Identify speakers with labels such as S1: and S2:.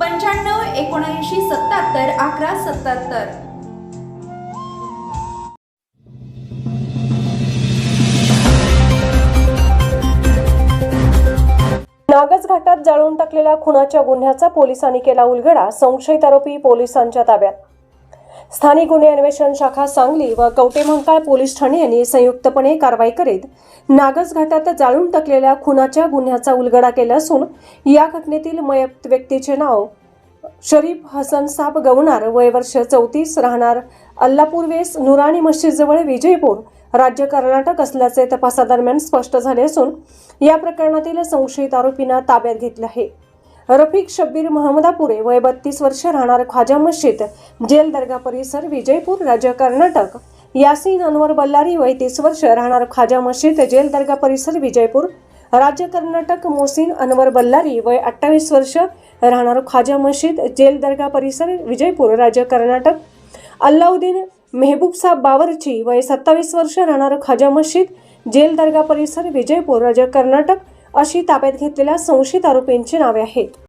S1: पंच्याण्णव एकोणऐंशी सत्याहत्तर अकरा सत्याहत्तर.
S2: नागज घाटात जाळून टाकलेल्या खुनाच्या गुन्ह्याचा पोलिसांनी केला उलगडा संशयित आरोपी पोलिसांच्या ताब्यात. स्थानिक गुन्हे अन्वेषण शाखा सांगली व कवटेमंकाळ पोलीस ठाणे यांनी संयुक्तपणे कारवाई करीत नागस घाटात जाळून टाकलेल्या खुनाच्या गुन्ह्याचा उलगडा केला असून या घटनेतील मयत व्यक्तीचे नाव शरीफ हसन साब गवणार वय वर्ष चौतीस राहणार अल्लापूर वेस नुराणी मस्जिदजवळ विजयपूर राज्य कर्नाटक असल्याचे तपासादरम्यान स्पष्ट झाले असून या प्रकरणातील संशयित आरोपींना ताब्यात घेतले आहे. रफिक शब्बीर महमदापुरे वय बत्तीस वर्ष राहणार ख्वाजा मस्जिद जेल दर्गा परिसर विजयपूर राज्य कर्नाटक. यासीन अनवर बल्लारी वय तीस वर्ष राहणार ख्वाजा मस्जिद जेल दर्गा परिसर विजयपूर. राज्य कर्नाटक मोसिन अनवर बल्लारी वय अठ्ठावीस वर्ष राहणार ख्वाजा मस्जिद जेल दर्गा परिसर विजयपूर राज्य कर्नाटक. अल्लाउद्दीन मेहबूब साब बावरची वय सत्तावीस वर्ष राहणार ख्वाजा मस्जिद जेल दर्गा परिसर विजयपूर राज्य कर्नाटक. अशी ताब्यात घेतलेल्या संशयित आरोपींची नावे आहेत.